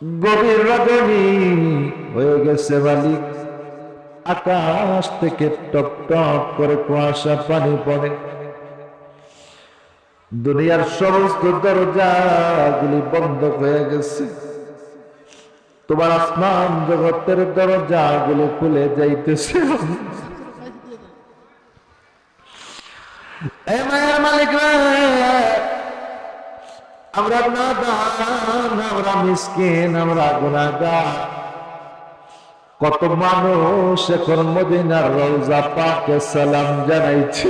গভীর রজনী হয়ে গেছে মালিক। আকাশ থেকে টপ টপ করে কুয়াশা পানি পড়ে। দুনিয়ার সমস্ত দরজাগুলি বন্ধ হয়ে গেছে। তোমার আসমান জগতের দরজা দরজাগুলি খুলে যাইতেছে। মায়ের মালিক আমরা নাদান আমরা মিসকিন আমরা গুনাহগার। কত মানুষ এখন মদিনার রওজা পাকে সালাম জানাইছে।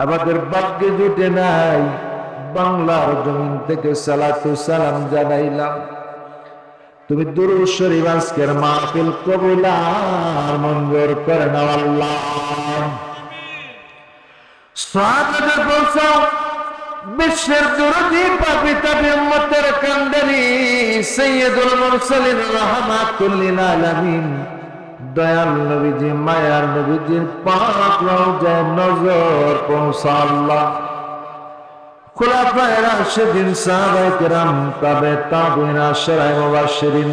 আমাদের ভাগ্যে জুটে নাই বাংলার জমিন থেকে সালাতু সালাম জানাইলাম। তুমি দুরু শরীফ আজকের মাহফিল কবুল আর মঞ্জুর করে নাও আল্লাহ। সাহায্য পৌঁছাও বিশ্বের দুরুদি পাপি তাবি উম্মতের কান্দারি সৈয়দুল মুরসালিন রাহমাতুল লিল আলামিন। দয়াল নবীজি, মায়ার নবীজির পাক রওজায় নজর পৌঁছা আল্লাহ। খোলাফায়ে রাশিদিন সাহাবায়ে কেরাম, তাবে তাবিন আশরায়ে মুবাশশিরিন।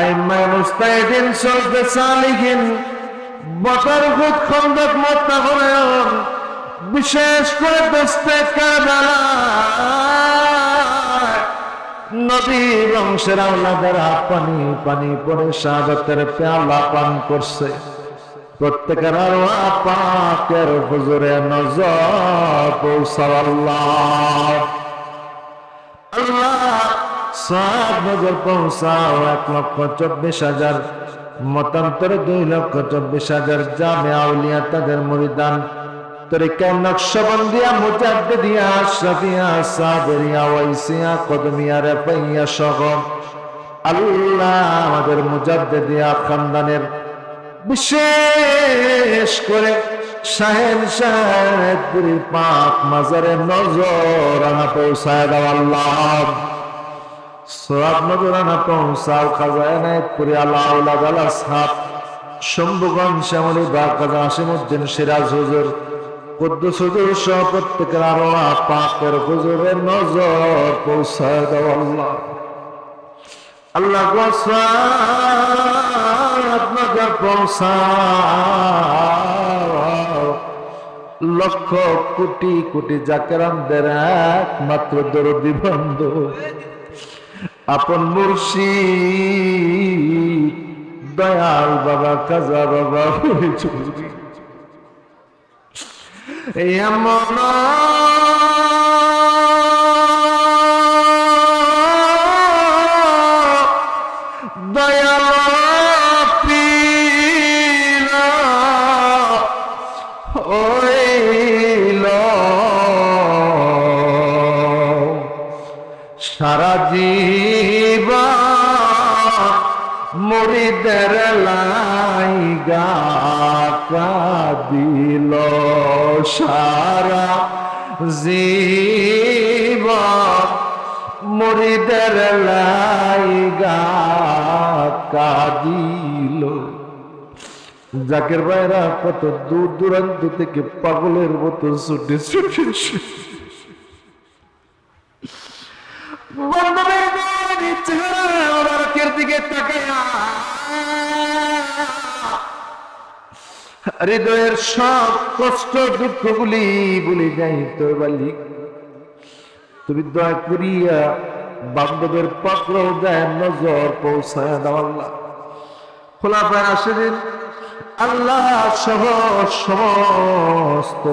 আইম্মায়ে মুস্তাহিদিন সলফে সালিহিন। বটার হুদ খন্দক মোত্তাফরায়ন বিশেষ করে দোস্তে কারবালা নদী বংশের আওলাদেরা পানি পানি পরে শাহাদাতের পেয়ালা পান করছে। প্রত্যেকের পাকের হুজুরে নজর আল্লাহ। সব নজর পৌঁছাও এক লক্ষ চব্বিশ হাজার, মতান্তরে দুই লক্ষ চব্বিশ হাজার জামে আউলিয়া তাদের মরিদান তরিকা নকশবন্দিয়া মুজাদ্দিদিয়া, আশরাফিয়া সাবেরিয়া ওয়াইসিয়া, কদমিয়া, রেফাইয়া সহ আল্লাহ আমাদের বিশেষ করে শাহেদপুরীর পাক মাজারে নজর আনা পৌঁছায় দাও আল্লাহ। সোয়াব নজর আনা পৌঁছাও, খাজায় নায়তপুরি আল্লাহ সাহাব শম্ভুগঞ্জ শ্যামলী বা কাজা আসিমুদ্দিন সিরাজ হুজুর কুদ্দুস হুজুর সহ আরও পাকের হুজুরের নজর পৌঁছায় দাও আল্লাহ। আল্লাহ আপনাদের পৌঁছাও। লক্ষ কোটি কোটি জাকেরামদের একমাত্র দরদি বন্ধু। আপন মুর্শিদ, দয়াল বাবা কাজা বাবা চৌধুরী এমন দয়াল পীর হইল। সারা জীবন মুড়িদের লাইগা কাদিল সারা জীবন। মুড়িদের লাইগা কাদিল। জাকের ভাইরা কত দূর দূরান্ত থেকে পাগলের মতো ছুটে ছুটে ছুটে চেহারা ওরাকের দিকে তাকায়া। হৃদয়ের সব কষ্ট দুঃখগুলি বলে যাই তোর মালিক, তুমি দয়া করিয়া বান্ধবের পাত্র যায় নজর, পৌঁছায় দাও আল্লাহ। খোলা পায় আসেন আল্লাহ সহ সমস্ত,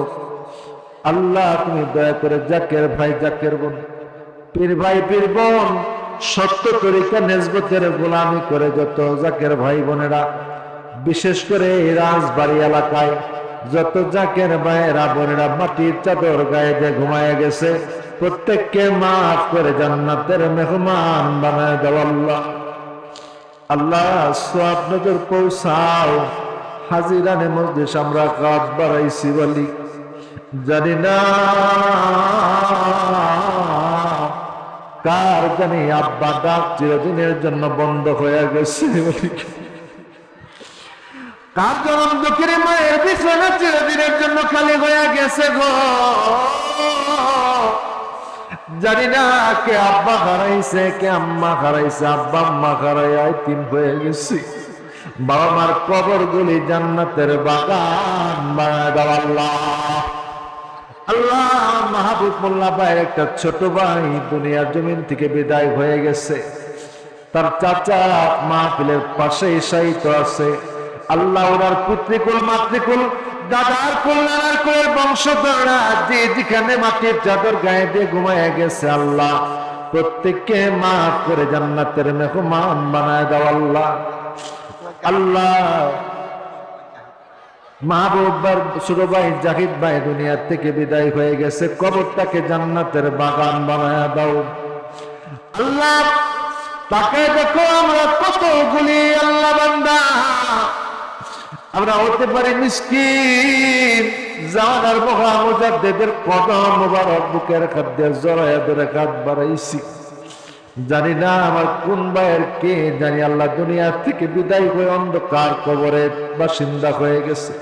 আল্লাহ তুমি দয়া করে জাকের ভাই, জাকের বোন, পীর ভাই, পীর বোন সত্য তরিকা নেজবতের গোলামি করে যত জাকের ভাই বোনেরা, বিশেষ করে এই রাজবাড়ি এলাকায়, যত জাকের ভাইয়েরা বোনেরা মাটির চাদর গায়ে যে ঘুমায় গেছে, প্রত্যেককে মাফ করে জান্নাতের মেহমান বানায় দেওয়া আল্লাহ। আল্লাহ সব নজর পৌঁছাও। হাজিরানে মসজিদ আমরা কাজ বাড়াইছি বলি। জানি না কার জানি আব্বা ডাক চিরদিনের জন্য বন্ধ হয়ে গেছে? কার জনম দুঃখের মায়ের বিছানা চিরদিনের জন্য খালি হয়ে গেছে গো? জানি না কে আব্বা হারাইছে, কে আম্মা হারাইছে, আব্বা আম্মা হারাই তিন হয়ে গেছি। বাবা মার কবর গুলি জান্নাতের বাগান দাও আল্লাহ মাহবুব মোল্লা ভাইয়ের একটা ছোট ভাই দুনিয়ার জমিন থেকে বিদায় হয়ে গেছে। তার চাচা মাহফিলের পাশে সাহিত্য আছে। আল্লাহ ওনার পুত্রিকুল, মাতৃকুল, দাদার কুল, নানার কুলের বংশধররা যে যেখানে মাটির চাদর গায়ে দিয়ে ঘুমায় গেছে আল্লাহ। প্রত্যেককে মাফ করে জান্নাতের মেহমান বানায় দাও আল্লাহ। আল্লাহ মাহবুবার ছোট ভাই জাহিদ ভাই দুনিয়ার থেকে বিদায় হয়ে গেছে। কবরটাকে জান্নাতের বাগান বানায় দাও। আল্লাহ, তাকে দেখো আমরা কতগুলি আল্লাহ বান্দা। আমরা হতে পারি মিসকিন। জানার মহা মুজাদ্দেদের কদম বুকের খাদ্যে জড়াইয়া ধরে কাত বাড়াইছি। জানি না আমার কোন ভাইয়ের কে, জানি আল্লাহ দুনিয়ার থেকে বিদায় হয়ে অন্ধকার কবরের বাসিন্দা হয়ে গেছে।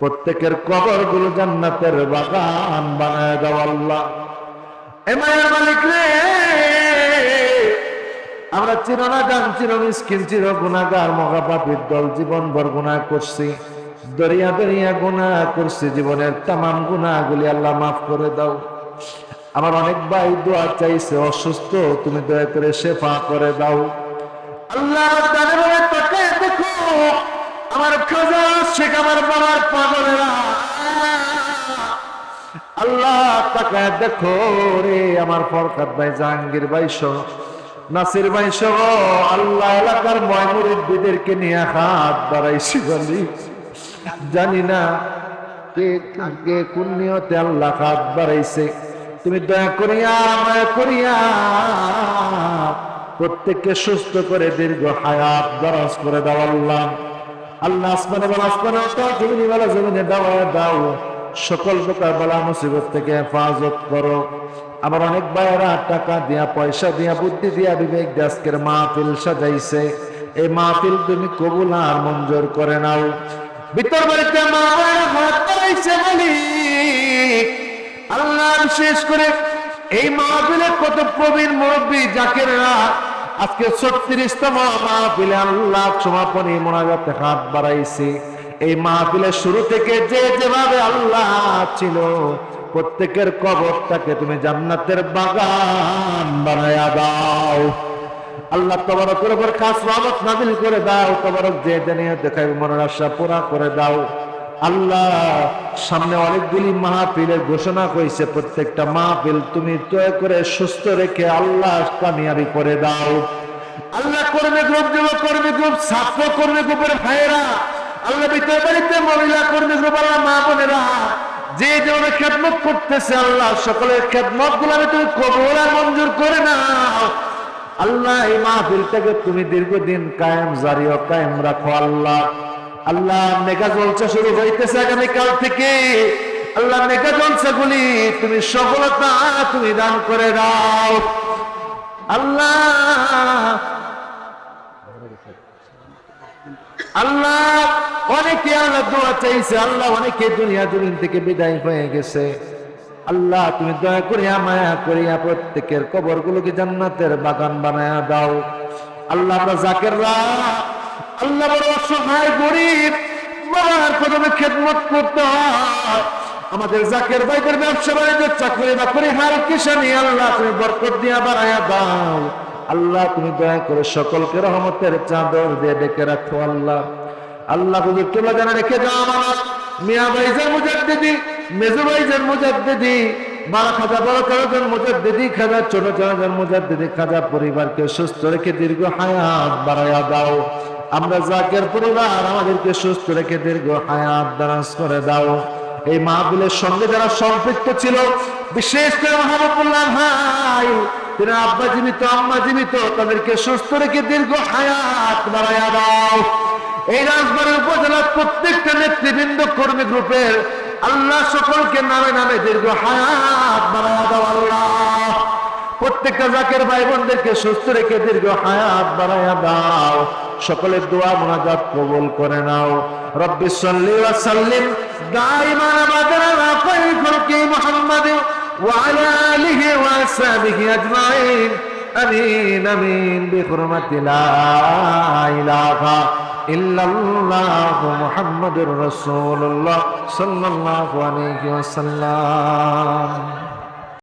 প্রত্যেকের কবরগুলো জান্নাতের বাগান বানায় দাও আল্লাহ। মালিক রে, আমরা চিরনা জান চির মিসকিন, চির গুণাগার মহাপাপীর দল জীবন ভর গুণা করছি। দরিয়া দরিয়া গুণা করছি, জীবনের তামাম গুণাগুলি আল্লাহ মাফ করে দাও। আমার অনেক ভাই দোয়া চাইছে, অসুস্থ, তুমি দয়া করে শেফা করে দাও। আল্লাহ দেখো, আমার খাজা শেখ আমার বাবার পাগলেরা। আল্লাহ তাকায় দেখো রে, আমার ফরকাত ভাই জাহাঙ্গীর ভাই সহ, নাসির ভাই সহ, আল্লাহ এলাকার ময়মুরিদ্দিদেরকে নিয়ে হাত বাড়াইছি বলি। জানি না কে কোন নিয়তে আল্লাহ হাত বাড়াইছে। তুমি দয়া করিয়া করিয়া প্রত্যেককে সুস্থ করে, দীর্ঘ হায়াত দরাজ করে দাও আল্লাহ। আল্লাহ আসমানে বলা, আসমানে জমিনে বলা, জমিনে দাও দাও। সকল প্রকার বালা মুসিবত থেকে হেফাজত করো। আমার অনেক ভাইয়েরা টাকা দিয়া, পয়সা দিয়া, বুদ্ধি দিয়া বিবেক দিয়ে আজকের মাহফিল সাজাইছে। এই মাহফিল তুমি কবুল আর মঞ্জুর করে নাও। ভিতর বাড়িতে মা হাত মালিক। আল্লাহ বিশেষ করে এই মাহফিলে কত প্রবীণ মুরব্বী জাকেররা আজকে ছত্রিশতম মাহফিলে আল্লাহ সমাপনী মোনাজাতে হাত বাড়াইছে। এই মাহফিলের শুরু থেকে যে যেভাবে আল্লাহ ছিল, প্রত্যেকের কবরটাকে তুমি জান্নাতের বাগান বানায়া দাও। আল্লাহ তবরক করে খাস রহমত নাজিল করে দাও, তবরক যে জানিয়ে দেখাই মনের আশা পুরা করে দাও। আল্লাহ, সামনে অনেকগুলি মাহফিলের ঘোষণা করেছে, প্রত্যেকটা মাহফিল তুমি তয় করে সুস্থ রেখে আল্লাহ কামিয়াবি করে দাও। আল্লাহ কর্মী গ্রুপ যুব কর্মী গ্রুপ, ছাত্র কর্মী গ্রুপের ভাইয়েরা, আল্লাহ ভিতরে বাড়িতে মহিলা কর্মী গ্রুপ আল্লাহ মা বোনেরা, যে যেভাবে খেদমত করতেছে আল্লাহ, সকলের খেদমতগুলো আমি তুমি কবর আর মঞ্জুর করে নাও। আল্লাহ এই মাহফিলটাকে তুমি দীর্ঘদিন কায়েম, জারিও কায়েম রাখো আল্লাহ। আল্লাহ মেগা জলসা শুরু হইতেছে আগামীকাল থেকে। আল্লাহ মেগা জলসা গুলি তুমি সফলতা তুমি দান করে দাও। আল্লাহ আল্লাহ, অনেকে আল্লাহ দোয়া চাইছে, আল্লাহ অনেকে দুনিয়া জমিন থেকে বিদায় হয়ে গেছে। আল্লাহ, তুমি দয়া করিয়া, মায়া করিয়া প্রত্যেকের কবর গুলোকে জান্নাতের বাগান বানায়া দাও। আল্লাহ আমরা জাকেররা আল্লাহ বড় অসহায় গরিব। বাবার কদমে খেদমত করতে আমাদের জাকের ভাইদের ব্যবসা বাণিজ্য চাকরি বাকরি হার কিসানি আল্লাহ, তুমি বরকত দিয়া বাড়ায়া দাও। আল্লাহ, তুমি দয়া করে সকলকে রহমতের চাদর দিয়ে ডেকে রাখো, আল্লাহ। আল্লাহ, হুজুর তোলা জানা রেখে দাও আমার মিয়া ভাইজান মুজাদ্দিদি, মেজু ভাইজান মুজাদ্দিদি বারা খাজা, বড় কারোজন মুজাদ্দিদি, খাজা, ছোট কারোজন মুজাদ্দিদি, খাজা পরিবারকে সুস্থ রেখে দীর্ঘ হায়াত বাড়াইয়া দাও। আমরা জাকের পরিবার, আমাদেরকে সুস্থ রেখে দীর্ঘ হায়াত দারাজ করে দাও। এই মাহফিলের সঙ্গে যারা সম্পৃক্ত ছিল, বিশেষ করে মাহবুবুল্লাহ ভাই, তিনি আব্বা জীবিত, আম্মা জীবিত, তাদেরকে সুস্থ রেখে দীর্ঘ হায়াত বাড়াইয়া দাও। এই উপজেলার প্রত্যেকটা নেতৃবৃন্দ, কর্মী গ্রুপের আল্লাহ সকলকে নামে নামে দীর্ঘ হায়াত বাড়াইয়া দাও আল্লাহ। প্রত্যেকটা জাকের ভাই বোনদেরকে সুস্থ রেখে দীর্ঘ হায়াত বাড়াইয়া দাও। সকলের দোয়া মোনাজাত কবুল করে নাও। রব্বি সাল্লি ওয়া সাল্লিম দাইমান আবাদানা রাফাই খুলকি মুহাম্মাদ ওয়া আলা আলিহি ওয়া আসহাবিহি আজমাইন। আমিন আমিন, বিহুরমাতি লা ইলাহা ইল্লাল্লাহ মুহাম্মাদুর রাসূলুল্লাহ সাল্লাল্লাহু আলাইহি ওয়াসাল্লাম।